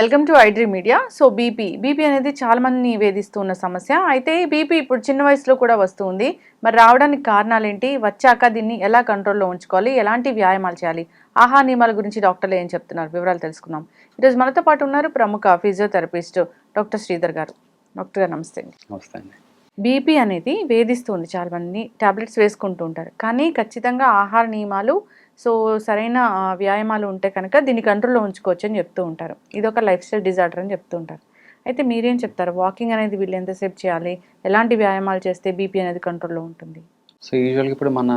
Welcome to iDream media. So BP BP అనేది చాలా మందిని వేధిస్తున్న సమస్య. అయితే బీపీ ఇప్పుడు చిన్న వయసులో కూడా వస్తుంది. మరి రావడానికి కారణాలు ఏంటి వచ్చాక దీన్ని ఎలా కంట్రోల్లో ఉంచుకోవాలి? ఎలాంటి వ్యాయామాలు చేయాలి? ఆహార నియమాల గురించి డాక్టర్లు ఏం చెప్తున్నారు? వివరాలు తెలుసుకుందాం. ఈరోజు మనతో పాటు ఉన్నారు ప్రముఖ ఫిజియోథెరపిస్ట్ డాక్టర్ శ్రీధర్ గారు. డాక్టర్ గారు నమస్తే అండి. నమస్తే అండి. బీపీ అనేది వేధిస్తుంది చాలా మందిని. టాబ్లెట్స్ వేసుకుంటూ ఉంటారు. కానీ ఖచ్చితంగా ఆహార నియమాలు సో సరైన వ్యాయామాలు ఉంటే కనుక దీన్ని కంట్రోల్లో ఉంచుకోవచ్చు అని చెప్తూ ఉంటారు. ఇది ఒక లైఫ్ స్టైల్ డిజార్డర్ అని చెప్తూ ఉంటారు. అయితే మీరేం చెప్తారు? వాకింగ్ అనేది వీళ్ళు ఎంతసేపు చేయాలి? ఎలాంటి వ్యాయామాలు చేస్తే బీపీ అనేది కంట్రోల్లో ఉంటుంది? సో యూజువల్గా ఇప్పుడు మన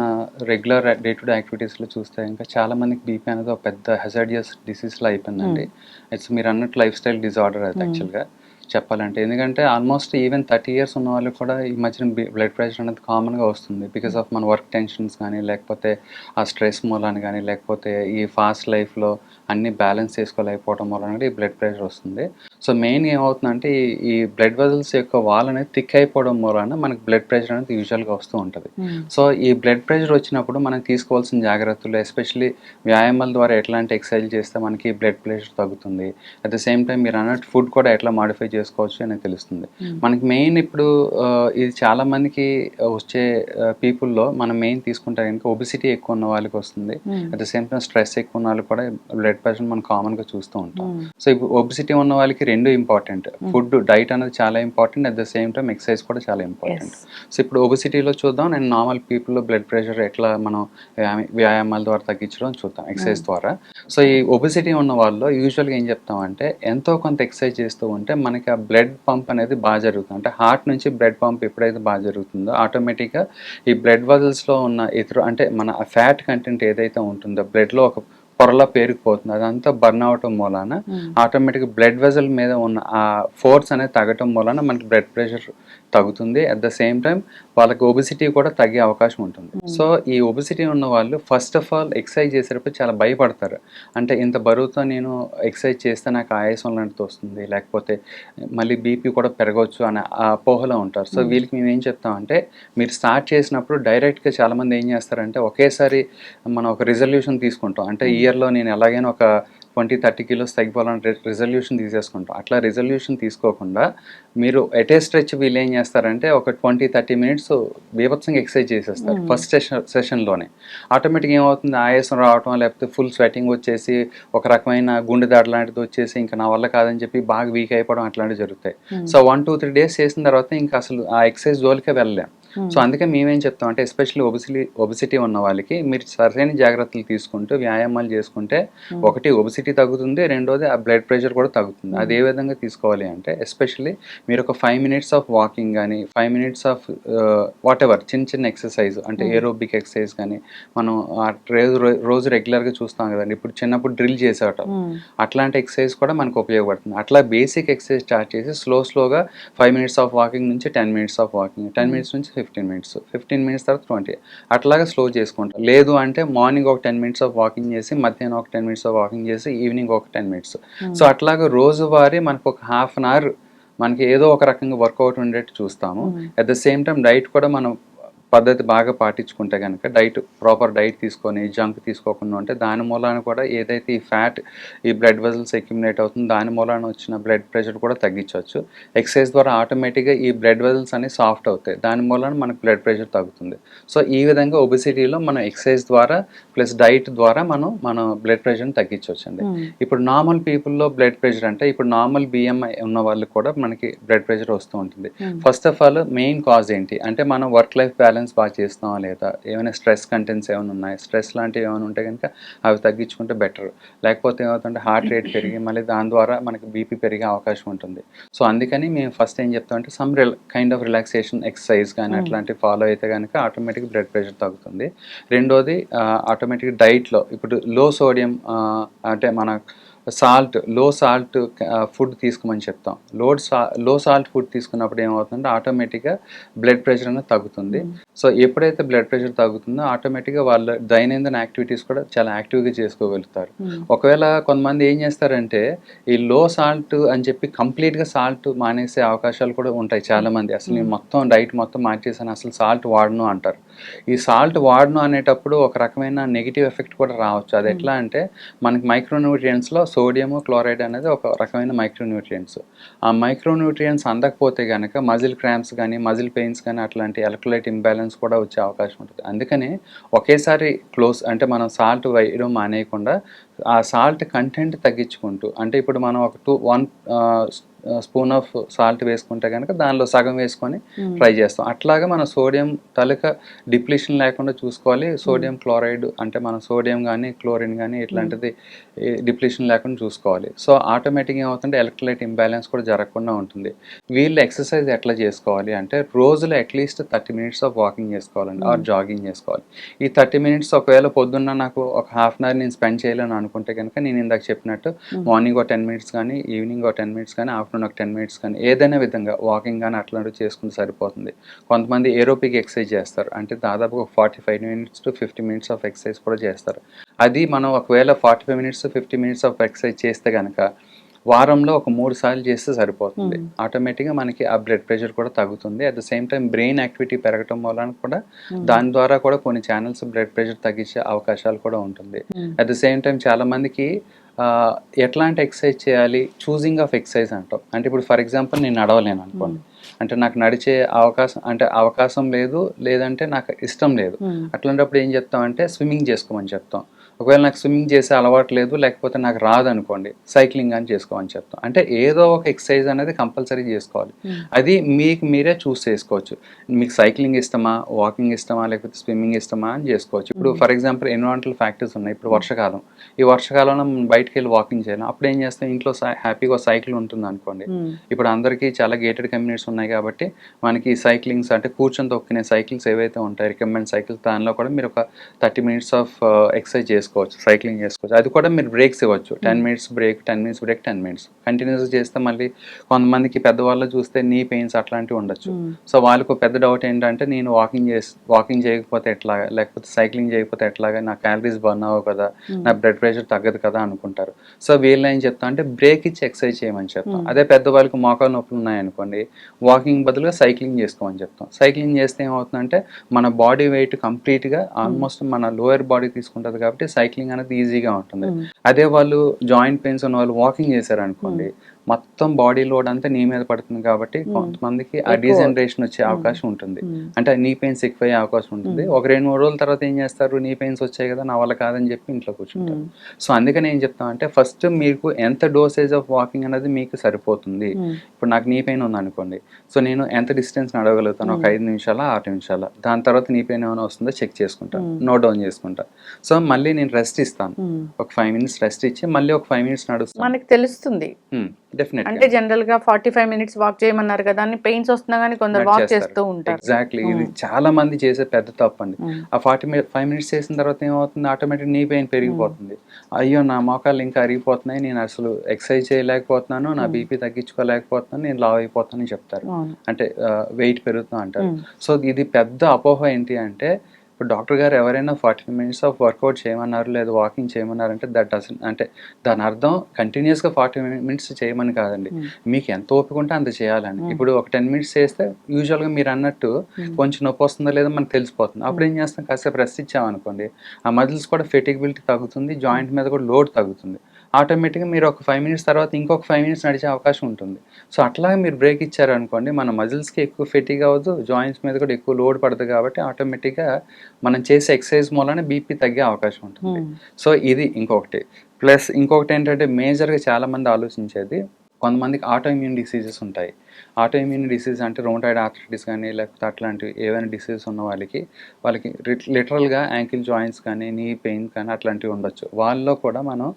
రెగ్యులర్ డే టు డే యాక్టివిటీస్లో చూస్తే ఇంకా చాలా మందికి బీపీ అనేది ఒక పెద్ద హెజార్డియస్ డిసీజ్లో అయిపోయిందండి. ఇట్స్ మీరు అన్నట్టు లైఫ్ స్టైల్ డిజార్డర్ అది. యాక్చువల్గా. చెప్పాలంటే. ఎందుకంటే ఆల్మోస్ట్ ఈవెన్ థర్టీ ఇయర్స్ ఉన్న వాళ్ళు కూడా ఈ మధ్యన బ్లడ్ ప్రెషర్ అనేది కామన్గా వస్తుంది. బికాస్ ఆఫ్ మన వర్క్ టెన్షన్స్ కానీ లేకపోతే ఆ స్ట్రెస్ మూలాన్ని కానీ లేకపోతే ఈ ఫాస్ట్ లైఫ్లో అన్ని బ్యాలెన్స్ చేసుకోలేకపోవడం వలన ఈ బ్లడ్ ప్రెషర్ వస్తుంది. సో మెయిన్ ఏమవుతుందంటే ఈ బ్లడ్ వెజల్స్ యొక్క వాల్ అనేది థిక్ అయిపోవడం వలన మనకి బ్లడ్ ప్రెషర్ అనేది యూజువల్గా వస్తూ ఉంటుంది. సో ఈ బ్లడ్ ప్రెషర్ వచ్చినప్పుడు మనం తీసుకోవాల్సిన జాగ్రత్తలు ఎస్పెషల్లీ వ్యాయామాల ద్వారా ఎట్లాంటి ఎక్సర్సైజ్ చేస్తే మనకి బ్లడ్ ప్రెషర్ తగ్గుతుంది. అట్ ద సేమ్ టైం మీరు అన్నట్టు ఫుడ్ కూడా ఎట్లా మాడిఫై చేసుకోవచ్చు అనేది తెలుస్తుంది. మనకి మెయిన్ ఇప్పుడు ఇది చాలా మందికి వచ్చే పీపుల్లో మనం మెయిన్ తీసుకుంటే కనుక ఒబిసిటీ ఎక్కువ ఉన్న వాళ్ళకి వస్తుంది. At the same time stress ఎక్కువ ఉన్న వాళ్ళకి కూడా బ్లడ్ ప్రెషర్ మనం కామన్గా చూస్తూ ఉంటాం. సో ఇప్పుడు ఒబిసిటీ ఉన్న వాళ్ళకి రెండు ఇంపార్టెంట్ ఫుడ్ డైట్ అనేది చాలా important at the same time exercise కూడా చాలా ఇంపార్టెంట్ సో ఇప్పుడు ఒబిసిటీలో చూద్దాం. నేను నార్మల్ పీపుల్లో బ్లడ్ ప్రెషర్ ఎట్లా మనం వ్యాయామ- వ్యాయామాల ద్వారా తగ్గించడం చూద్దాం ఎక్సర్సైజ్ ద్వారా. సో ఈ ఒబిసిటీ ఉన్న వాళ్ళు యూజువల్గా ఏం చెప్తామంటే ఎంతో కొంత ఎక్సర్సైజ్ చేస్తూ ఉంటే మనకి ఆ బ్లడ్ పంప్ అనేది బాగా జరుగుతుంది. అంటే హార్ట్ నుంచి బ్లడ్ పంప్ ఎప్పుడైతే బాగా జరుగుతుందో ఆటోమేటిక్గా ఈ బ్లడ్ వజల్స్లో ఉన్న ఇతరు అంటే మన ఫ్యాట్ కంటెంట్ ఏదైతే ఉంటుందో బ్లడ్లో ఒక పొరలా పేరుకుపోతుంది. అదంతా బర్న్ అవటం మూలాన ఆటోమేటిక్ బ్లడ్ వెజల్ మీద ఉన్న ఆ ఫోర్స్ అనేది తగ్గటం వలన మనకి బ్లడ్ ప్రెషర్ తగ్గుతుంది. అట్ ద సేమ్ టైం వాళ్ళకి ఒబిసిటీ కూడా తగ్గే అవకాశం ఉంటుంది. సో ఈ ఒబిసిటీ ఉన్న వాళ్ళు ఫస్ట్ ఆఫ్ ఆల్ ఎక్సర్సైజ్ చేసేటప్పుడు చాలా భయపడతారు. అంటే ఇంత బరువుతో నేను ఎక్సర్సైజ్ చేస్తే నాకు ఆయాసం లాంటిది వస్తుంది. లేకపోతే మళ్ళీ బీపీ కూడా పెరగవచ్చు అనే ఆ అపోహలో ఉంటారు. సో వీళ్ళకి మేము ఏం చెప్తామంటే మీరు స్టార్ట్ చేసినప్పుడు డైరెక్ట్గా చాలామంది ఏం చేస్తారంటే ఒకేసారి మనం ఒక రిజల్యూషన్ తీసుకుంటాం. అంటే ఇయర్లో నేను ఎలాగైనా ఒక ట్వంటీ థర్టీ కిలోస్ తగ్గిపోవాలని రిజల్యూషన్ తీసేసుకుంటాం. అట్లా రిజల్యూషన్ తీసుకోకుండా మీరు ఎటే స్ట్రెచ్ వీళ్ళు ఏం చేస్తారంటే ఒక ట్వంటీ థర్టీ మినిట్స్ బీభత్సంగా ఎక్సర్సైజ్ చేసేస్తారు ఫస్ట్ సెషన్ సెషన్లోనే. ఆటోమేటిక్ ఏమవుతుంది? ఆయాసం రావటం లేకపోతే ఫుల్ స్వెటింగ్ వచ్చేసి ఒక రకమైన గుండె దాడి లాంటిది వచ్చేసి ఇంకా నా వల్ల కాదని చెప్పి బాగా వీక్ అయిపోవడం అట్లాంటివి జరుగుతాయి. So one two three days చేసిన తర్వాత ఇంకా అసలు ఆ ఎక్సర్సైజ్ జోలికే వెళ్ళలేం. సో అందుకే మేమేం చెప్తాం అంటే ఎస్పెషల్లీ ఒబిసిటీ ఒబిసిటీ ఉన్న వాళ్ళకి మీరు సరైన జాగ్రత్తలు తీసుకుంటూ వ్యాయామాలు చేసుకుంటే ఒకటి ఒబిసిటీ తగ్గుతుంది రెండోది ఆ బ్లడ్ ప్రెషర్ కూడా తగ్గుతుంది. అది ఏ విధంగా తీసుకోవాలి అంటే ఎస్పెషల్లీ మీరు ఒక ఫైవ్ మినిట్స్ ఆఫ్ వాకింగ్ కానీ five minutes of whatever చిన్న చిన్న ఎక్సర్సైజ్ అంటే ఏరోబిక్ ఎక్సర్సైజ్ కానీ మనం ఆ రోజు రోజు రెగ్యులర్గా చూస్తాం కదండి. ఇప్పుడు చిన్నప్పుడు డ్రిల్ చేసేటం అట్లాంటి ఎక్సర్సైజ్ కూడా మనకు ఉపయోగపడుతుంది. అట్లా బేసిక్ ఎక్సర్సైజ్ స్టార్ట్ చేసి స్లో స్లోగా ఫైవ్ మినిట్స్ ఆఫ్ వాకింగ్ నుంచి ten minutes of walking ten minutes నుంచి ఫిఫ్టీన్ మినిట్స్ ఫిఫ్టీన్ మినిట్స్ తర్వాత ట్వంటీ అట్లాగా స్లో చేసుకుంటాం. లేదు అంటే మార్నింగ్ ఒక టెన్ మినిట్స్ ఆఫ్ వాకింగ్ చేసి మధ్యాహ్నం ఒక టెన్ మినిట్స్ ఆఫ్ వాకింగ్ చేసి ఈవినింగ్ ఒక టెన్ మినిట్స్ సో అట్లాగా రోజువారీ మనకు ఒక హాఫ్ అన్ అవర్ మనకి ఏదో ఒక రకంగా వర్కౌట్ ఉండేట్టు చూస్తాము. At the same time diet కూడా మనం పద్ధతి బాగా పాటించుకుంటే కనుక డైట్ ప్రాపర్ డైట్ తీసుకొని జంక్ తీసుకోకుండా ఉంటే దాని మూలాన కూడా ఏదైతే ఈ ఫ్యాట్ ఈ బ్లడ్ వెజల్స్ అక్యుమిలేట్ అవుతుందో దాని మూలాన వచ్చిన బ్లడ్ ప్రెషర్ కూడా తగ్గించవచ్చు. ఎక్సర్సైజ్ ద్వారా ఆటోమేటిక్గా ఈ బ్లడ్ వెజల్స్ అనేవి సాఫ్ట్ అవుతాయి. దాని మూలాన మనకు బ్లడ్ ప్రెషర్ తగ్గుతుంది. సో ఈ విధంగా ఒబిసిటీలో మనం ఎక్సర్సైజ్ ద్వారా ప్లస్ డైట్ ద్వారా మనం మన బ్లడ్ ప్రెషర్ని తగ్గించవచ్చు అండి ఇప్పుడు నార్మల్ పీపుల్లో బ్లడ్ ప్రెషర్ అంటే ఇప్పుడు నార్మల్ బిఎంఐ ఉన్న వాళ్ళకి కూడా మనకి బ్లడ్ ప్రెషర్ వస్తూ ఉంటుంది. First of all main cause ఏంటి? అంటే మనం వర్క్ లైఫ్ బ్యాలెన్స్ బాగా చేస్తున్నావా లేదా? ఏమైనా స్ట్రెస్ కంటెంట్స్ ఏమైనా ఉన్నాయి? స్ట్రెస్ లాంటివి ఏమైనా ఉంటే కనుక అవి తగ్గించుకుంటే బెటర్. లేకపోతే ఏమవుతుంటే హార్ట్ రేట్ పెరిగి మళ్ళీ దాని ద్వారా మనకి బీపీ పెరిగే అవకాశం ఉంటుంది. సో అందుకని మేము ఫస్ట్ ఏం చెప్తామంటే some real kind of relaxation exercise కానీ అట్లాంటివి ఫాలో అయితే కనుక ఆటోమేటిక్ బ్లడ్ ప్రెషర్ తగ్గుతుంది. రెండోది ఆటోమేటిక్ డైట్లో ఇప్పుడు లో సోడియం అంటే మన సాల్ట్లో సాల్ట్ ఫుడ్ తీసుకోమని చెప్తాం. లోడ్ సా లో సాల్ట్ ఫుడ్ తీసుకున్నప్పుడు ఏమవుతుందంటే ఆటోమేటిక్గా బ్లడ్ ప్రెషర్ అనేది తగ్గుతుంది. సో ఎప్పుడైతే బ్లడ్ ప్రెషర్ తగ్గుతుందో ఆటోమేటిక్గా వాళ్ళ దైనందిన యాక్టివిటీస్ కూడా చాలా యాక్టివ్గా చేసుకోగలుగుతారు. ఒకవేళ కొంతమంది ఏం చేస్తారంటే ఈ లో సాల్ట్ అని చెప్పి కంప్లీట్గా సాల్ట్ మానేసే అవకాశాలు కూడా ఉంటాయి చాలా మంది అసలు నేను మొత్తం డైట్ మొత్తం మార్చేసాను అసలు సాల్ట్ వాడను అంటారు. ఈ సాల్ట్ వాడను అనేటప్పుడు ఒక రకమైన నెగిటివ్ ఎఫెక్ట్ కూడా రావచ్చు. అది ఎట్లా అంటే మనకి మైక్రోన్యూట్రియంట్స్లో సోడియం క్లోరైడ్ అనేది ఒక రకమైన మైక్రోన్యూట్రియంట్స్ ఆ మైక్రోన్యూట్రియంట్స్ అందకపోతే కనుక మజిల్ క్రాంప్స్ కానీ మజిల్ పెయిన్స్ కానీ అట్లాంటి ఎలక్ట్రోలైట్ ఇంబ్యాలెన్స్ కూడా వచ్చే అవకాశం ఉంటుంది. అందుకని ఒకేసారి క్లోజ్ అంటే మనం సాల్ట్ వేయడం మానేయకుండా ఆ సాల్ట్ కంటెంట్ తగ్గించుకుంటూ అంటే ఇప్పుడు మనం ఒక two one spoon of salt వేసుకుంటే కనుక దానిలో సగం వేసుకొని ఫ్రై చేస్తాం. అట్లాగా మన సోడియం తలక డిప్లీషన్ లేకుండా చూసుకోవాలి. సోడియం క్లోరైడ్ అంటే మన సోడియం కానీ క్లోరిన్ కానీ ఇట్లాంటిది డిప్లీషన్ లేకుండా చూసుకోవాలి. సో ఆటోమేటిక్గా ఏమవుతుంటే ఎలక్ట్రోలైట్ ఇంబ్యాలెన్స్ కూడా జరగకుండా ఉంటుంది. వీళ్ళు ఎక్సర్సైజ్ ఎట్లా చేసుకోవాలి అంటే రోజులో at least thirty minutes of walking చేసుకోవాలండి ఆర్ జాగింగ్ చేసుకోవాలి. ఈ థర్టీ మినిట్స్ ఒకవేళ పొద్దున్న నాకు ఒక హాఫ్ అన్ అవర్ నేను స్పెండ్ చేయలేను అనుకుంటే కనుక నేను ఇందాక చెప్పినట్టు మార్నింగ్ ఒక టెన్ మినిట్స్ కానీ ఈవినింగ్ ఒక టెన్ మినిట్స్ కానీ ఆఫ్టర్నూన్ ఒక టెన్ మినిట్స్ కానీ ఏదైనా విధంగా వాకింగ్ కానీ అట్లాంటివి చేసుకుంటే సరిపోతుంది. కొంతమంది ఏరోపిక్ ఎక్సర్సైజ్ చేస్తారు. అంటే దాదాపు ఒక forty five minutes to fifty minutes of exercise కూడా చేస్తారు. అది మనం ఒకవేళ forty five minutes fifty minutes of exercise చేస్తే కనుక వారంలో ఒక మూడు సార్లు చేస్తే సరిపోతుంది. ఆటోమేటిక్గా మనకి ఆ బ్లడ్ ప్రెషర్ కూడా తగ్గుతుంది. At the same time brain activity పెరగటం వలన కూడా దాని ద్వారా కూడా కొన్ని ఛానల్స్ బ్లడ్ ప్రెషర్ తగ్గించే అవకాశాలు కూడా ఉంటుంది. అట్ ద సేమ్ టైం చాలా మందికి ఎట్లాంటి ఎక్సర్సైజ్ చేయాలి? చూసింగ్ ఆఫ్ ఎక్సర్సైజ్ అంటాం. అంటే ఇప్పుడు ఫర్ ఎగ్జాంపుల్ నేను నడవలేను అనుకోండి. అంటే నాకు నడిచే అవకాశం అంటే అవకాశం లేదు లేదంటే నాకు ఇష్టం లేదు. అట్లాంటప్పుడు ఏం చెప్తామంటే స్విమ్మింగ్ చేసుకోమని చెప్తాం. ఒకవేళ నాకు స్విమ్మింగ్ చేసే అలవాటు లేదు లేకపోతే నాకు రాదు అనుకోండి సైక్లింగ్ అని చేసుకోమని చెప్తాం. అంటే ఏదో ఒక ఎక్సర్సైజ్ అనేది కంపల్సరీ చేసుకోవాలి. అది మీకు మీరే చూస్ చేసుకోవచ్చు. మీకు సైక్లింగ్ ఇష్టమా వాకింగ్ ఇష్టమా లేకపోతే స్విమ్మింగ్ ఇష్టమా అని చేసుకోవచ్చు. ఇప్పుడు ఫర్ ఎగ్జాంపుల్ ఎన్విరాన్మెంటల్ ఫ్యాక్టర్స్ ఉన్నాయి. ఇప్పుడు వర్షకాలం. ఈ వర్షకాలంలో మనం బయటకు వెళ్ళి వాకింగ్ చేయాలి. అప్పుడు ఏం చేస్తాం? ఇంట్లో హ్యాపీగా సైకిల్ ఉంటుంది అనుకోండి ఇప్పుడు అందరికీ చాలా గేటెడ్ కమ్యూనిటీస్ ఉన్నాయి కాబట్టి మనకి సైక్లింగ్స్ అంటే కూర్చొని తొక్కిన సైకిల్స్ ఏవైతే ఉంటాయి రికమెండ్ సైకిల్స్ దానిలో కూడా మీరు ఒక థర్టీ మినిట్స్ ఆఫ్ ఎక్సర్సైజ్ చేసుకోవచ్చు సైక్లింగ్ చేసుకోవచ్చు. అది కూడా మీరు బ్రేక్స్ ఇవ్వచ్చు. Ten minutes break ten minutes break ten minutes. Continuous చేస్తే మళ్ళీ కొంతమందికి పెద్దవాళ్ళు చూస్తే నీ పెయిన్స్ అట్లాంటివి ఉండొచ్చు. సో వాళ్ళకు పెద్ద డౌట్ ఏంటంటే నేను వాకింగ్ చేసి వాకింగ్ చేయకపోతే ఎట్లాగా లేకపోతే సైక్లింగ్ చేయకపోతే ఎట్లాగా నా క్యాలరీస్ బర్న్ అవ్వవు కదా నా బ్లడ్ ప్రెషర్ తగ్గదు కదా అనుకుంటారు. సో వీళ్ళు ఏం చెప్తాం అంటే బ్రేక్ ఇచ్చి ఎక్సర్సైజ్ చేయమని చెప్తాం. అదే పెద్దవాళ్ళకి మోకాలు నొప్పులు ఉన్నాయనుకోండి వాకింగ్ బదులుగా సైక్లింగ్ చేసుకోమని చెప్తాం. సైక్లింగ్ చేస్తే ఏమవుతుందంటే మన బాడీ వెయిట్ కంప్లీట్గా ఆల్మోస్ట్ మన లోయర్ బాడీ తీసుకుంటుంది కాబట్టి సైక్లింగ్ అనేది ఈజీగా ఉంటుంది. అదే వాళ్ళు జాయింట్ పెయిన్స్ ఉన్న వాళ్ళు వాకింగ్ చేశారు అనుకోండి మొత్తం బాడీ లోడ్ అంతా నీ మీద పడుతుంది కాబట్టి కొంతమందికి ఆ. డీజనరేషన్ వచ్చే అవకాశం ఉంటుంది. అంటే నీ పెయిన్స్ ఎక్కువ అయ్యే అవకాశం ఉంటుంది. ఒక రెండు మూడు రోజుల తర్వాత ఏం చేస్తారు? నీ పెయిన్స్ వచ్చాయి కదా నా వల్ల కాదని చెప్పి ఇంట్లో కూర్చుంటారు. సో అందుకని ఏం చెప్తాం అంటే ఫస్ట్ మీకు ఎంత డోసేజ్ ఆఫ్ వాకింగ్ అనేది మీకు సరిపోతుంది. ఇప్పుడు నాకు నీ పెయిన్ ఉంది అనుకోండి సో నేను ఎంత డిస్టెన్స్ నడవగలుగుతాను ఒక ఐదు నిమిషాల ఆరు నిమిషాల దాని తర్వాత నీ పెయిన్ ఏమైనా వస్తుందో చెక్ చేసుకుంటాను. నోట్ డౌన్ చేసుకుంటా. సో మళ్ళీ నేను రెస్ట్ ఇస్తాను. ఒక ఫైవ్ మినిట్స్ రెస్ట్ ఇచ్చి మళ్ళీ ఒక ఫైవ్ మినిట్స్ నడుస్తాను. మనకి తెలుస్తుంది. అంటే జనరల్గా ఫార్టీ ఫైవ్ మినిట్స్ వాక్ చేయమన్నారు కదా అని పెయిన్స్ వస్తున్నా కానీ కొందరు వాక్ చేస్తూ ఉంటారు. ఎగ్జాక్ట్లీ ఇది. చాలా మంది చేసే పెద్ద తప్పు అండి. ఆ ఫార్టీ ఫైవ్ మినిట్స్ చేసిన తర్వాత ఏమవుతుంది? ఆటోమేటిక్ నీ పెయిన్ పెరిగిపోతుంది. అయ్యో నా మోకాలు ఇంకా అరిగిపోతున్నాయి. నేను అసలు ఎక్సర్సైజ్ చేయలేకపోతున్నాను. నా. బీపీ తగ్గించుకోలేకపోతున్నాను. నేను లావ్ అయిపోతానని చెప్తారు. అంటే వెయిట్ పెరుగుతున్నా అంటారు. సో ఇది పెద్ద అపోహ ఏంటి అంటే ఇప్పుడు డాక్టర్ గారు ఎవరైనా ఫార్టీ మినిట్స్ ఆఫ్ వర్కౌట్ చేయమన్నారు లేదా వాకింగ్ చేయమన్నారు అంటే దట్ డజన్ అంటే దాని అర్థం కంటిన్యూస్గా ఫార్టీ మినిట్స్ చేయమని కాదండి. Hmm. మీకు ఎంత ఓపిక ఉంటే అంత చేయాలండి. Hmm. ఇప్పుడు ఒక టెన్ మినిట్స్ చేస్తే యూజువల్గా మీరు అన్నట్టు Hmm. కొంచెం నొప్పి వస్తుందో లేదో మనకు తెలిసిపోతుంది. అప్పుడు ఏం చేస్తాం? కాసేపు రెస్ట్ ఇచ్చామనుకోండి. ఆ మజిల్స్ కూడా ఫెటిగిబిలిటీ తగ్గుతుంది జాయింట్ మీద కూడా లోడ్ తగ్గుతుంది. ఆటోమేటిక్గా మీరు ఒక ఫైవ్ మినిట్స్ తర్వాత ఇంకొక ఫైవ్ మినిట్స్ నడిచే అవకాశం ఉంటుంది. సో అట్లాగే మీరు బ్రేక్ ఇచ్చారనుకోండి మన మజిల్స్కి ఎక్కువ ఫెటిగ్ అవ్వదు జాయింట్స్ మీద కూడా ఎక్కువ లోడ్ పడుతుంది కాబట్టి ఆటోమేటిక్గా మనం చేసే ఎక్సర్సైజ్ మూలన బీపీ తగ్గే అవకాశం ఉంటుంది. సో ఇది ఇంకొకటి. ప్లస్ ఇంకొకటి ఏంటంటే మేజర్గా చాలామంది ఆలోచించేది కొంతమందికి ఆటో ఇమ్యూన్ డిసీజెస్ ఉంటాయి. ఆటో ఇమ్యూన్ డిసీజ్ అంటే రోమటాయిడ్ ఆర్థరైటిస్ కానీ లేకపోతే అట్లాంటివి ఏవైనా డిసీజెస్ ఉన్న వాళ్ళకి వాళ్ళకి లిటరల్గా యాంకిల్ జాయింట్స్ కానీ నీ పెయిన్ కానీ అట్లాంటివి ఉండొచ్చు. వాళ్ళలో కూడా మనం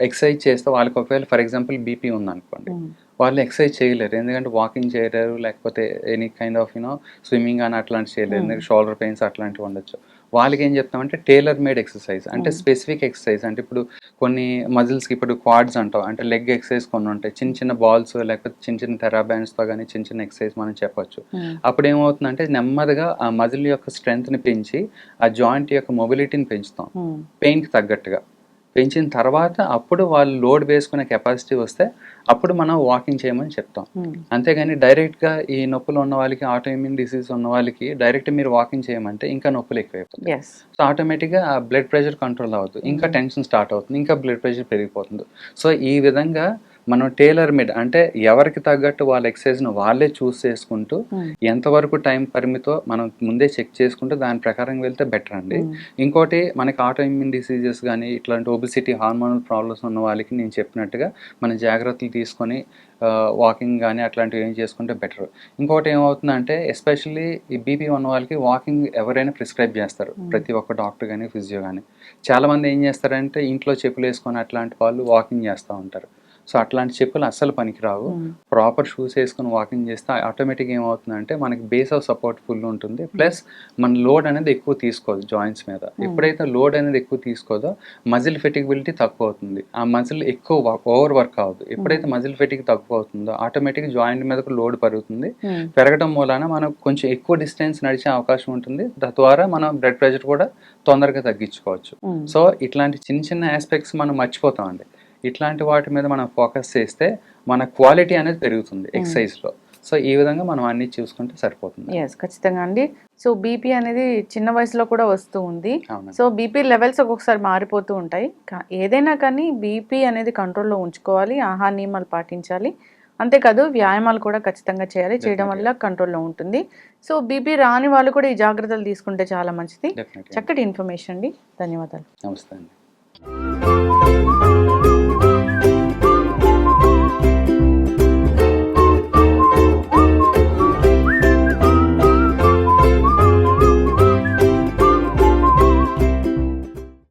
ఎక్సర్సైజ్ చేస్తే వాళ్ళకి ఒకవేళ ఫర్ ఎగ్జాంపుల్ బీపీ ఉందనుకోండి. Hmm. వాళ్ళు ఎక్సర్సైజ్ చేయలేరు. ఎందుకంటే వాకింగ్ చేయలేరు లేకపోతే any kind of you know swimming అని అట్లాంటివి చేయలేరు. Hmm. ఎందుకంటే షోల్డర్ పెయిన్స్ అట్లాంటివి ఉండొచ్చు. వాళ్ళకి ఏం చెప్తామంటే టైలర్ మేడ్ ఎక్సర్సైజ్ అంటే. స్పెసిఫిక్ ఎక్సర్సైజ్ అంటే ఇప్పుడు కొన్ని మజిల్స్కి ఇప్పుడు క్వాడ్స్ అంటాం అంటే లెగ్ ఎక్సర్సైజ్ కొన్ని ఉంటాయి చిన్న చిన్న బాల్స్ లేకపోతే చిన్న చిన్న థెరాబ్యాండ్స్తో కానీ చిన్న చిన్న ఎక్సర్సైజ్ మనం చెప్పొచ్చు. అప్పుడు ఏమవుతుందంటే నెమ్మదిగా ఆ మజిల్ యొక్క స్ట్రెంగ్త్ని పెంచి ఆ జాయింట్ యొక్క మొబిలిటీని పెంచుతాం. పెయిన్కి తగ్గట్టుగా పెంచిన తర్వాత అప్పుడు వాళ్ళు లోడ్ వేసుకునే కెపాసిటీ వస్తే అప్పుడు మనం వాకింగ్ చేయమని చెప్తాం. ఉమ్, అంతేగాని డైరెక్ట్గా ఈ నొప్పులు ఉన్న వాళ్ళకి ఆటోఇమ్యూన్ డిసీజ్ ఉన్న వాళ్ళకి డైరెక్ట్ మీరు వాకింగ్ చేయమంటే ఇంకా నొప్పులు ఎక్కువైపోతాయి. సో ఆటోమేటిక్గా ఆ బ్లడ్ ప్రెషర్ కంట్రోల్ అవుతుంది ఇంకా టెన్షన్ స్టార్ట్ అవుతుంది. ఇంకా బ్లడ్ ప్రెషర్ పెరిగిపోతుంది. సో ఈ విధంగా మనం టైలర్ మేడ్ అంటే ఎవరికి తగ్గట్టు వాళ్ళ ఎక్సర్సైజ్ను వాళ్ళే చూస్ చేసుకుంటూ ఉమ్, ఎంతవరకు టైం పరిమితో మనం ముందే చెక్ చేసుకుంటే దాని ప్రకారం వెళ్తే బెటర్ అండి. ఉమ్, ఇంకోటి మనకి ఆటో ఇమ్యూన్ డిసీజెస్ కానీ ఇట్లాంటి ఒబిసిటీ హార్మోనల్ ప్రాబ్లమ్స్ ఉన్న వాళ్ళకి నేను చెప్పినట్టుగా మన జాగ్రత్తలు తీసుకొని వాకింగ్ కానీ అట్లాంటివి ఏం చేసుకుంటే బెటర్ ఇంకోటి ఏమవుతుందంటే ఎస్పెషల్లీ ఈ బీపీ ఉన్న వాళ్ళకి వాకింగ్ ఎవరైనా ప్రిస్క్రైబ్ చేస్తారు. Hmm. ప్రతి ఒక్క డాక్టర్ కానీ ఫిజియో కానీ చాలామంది ఏం చేస్తారంటే ఇంట్లో చెప్పులు వేసుకొని అట్లాంటి వాళ్ళు వాకింగ్ చేస్తూ ఉంటారు. సో అట్లాంటి చెప్పులు అస్సలు పనికిరావు. ప్రాపర్ షూస్ వేసుకొని వాకింగ్ చేస్తే ఆటోమేటిక్గా ఏమవుతుందంటే మనకి బేస్ ఆఫ్ సపోర్ట్ ఫుల్ ఉంటుంది. ప్లస్ మన లోడ్ అనేది ఎక్కువ తీసుకోదు జాయింట్స్ మీద. ఎప్పుడైతే లోడ్ అనేది ఎక్కువ తీసుకోదో మజిల్ ఫెటిగబిలిటీ తక్కువ అవుతుంది. ఆ మజిల్ ఎక్కువ ఓవర్ వర్క్ అవ్వదు. ఎప్పుడైతే మజిల్ ఫెటిక్ తక్కువ అవుతుందో ఆటోమేటిక్ జాయింట్ మీద లోడ్ పెరుగుతుంది. పెరగడం మూలాన మనం కొంచెం ఎక్కువ డిస్టెన్స్ నడిచే అవకాశం ఉంటుంది. తద్వారా మనం బ్లడ్ ప్రెషర్ కూడా తొందరగా తగ్గించుకోవచ్చు. సో ఇట్లాంటి చిన్న చిన్న ఆస్పెక్ట్స్ మనం మర్చిపోతామండి. ఇట్లాంటి వాటి మీద మనం ఫోకస్ చేస్తే మన క్వాలిటీ అనేది పెరుగుతుంది ఎక్సర్సైజ్లో సో ఈ విధంగా మనం అన్ని చూసుకుంటే సరిపోతుంది. ఎస్ ఖచ్చితంగా అండి. సో బీపీ అనేది చిన్న వయసులో కూడా వస్తూ ఉంది. సో బీపీ లెవెల్స్ ఒక్కొక్కసారి మారిపోతూ ఉంటాయి. ఏదైనా కానీ బీపీ అనేది కంట్రోల్లో ఉంచుకోవాలి ఆహార నియమాలు పాటించాలి. అంతేకాదు వ్యాయామాలు కూడా ఖచ్చితంగా చేయాలి చేయడం వల్ల కంట్రోల్లో ఉంటుంది. సో బీపీ రాని వాళ్ళు కూడా ఈ జాగ్రత్తలు తీసుకుంటే చాలా మంచిది. చక్కటి ఇన్ఫర్మేషన్ అండి. ధన్యవాదాలు. నమస్తే అండి.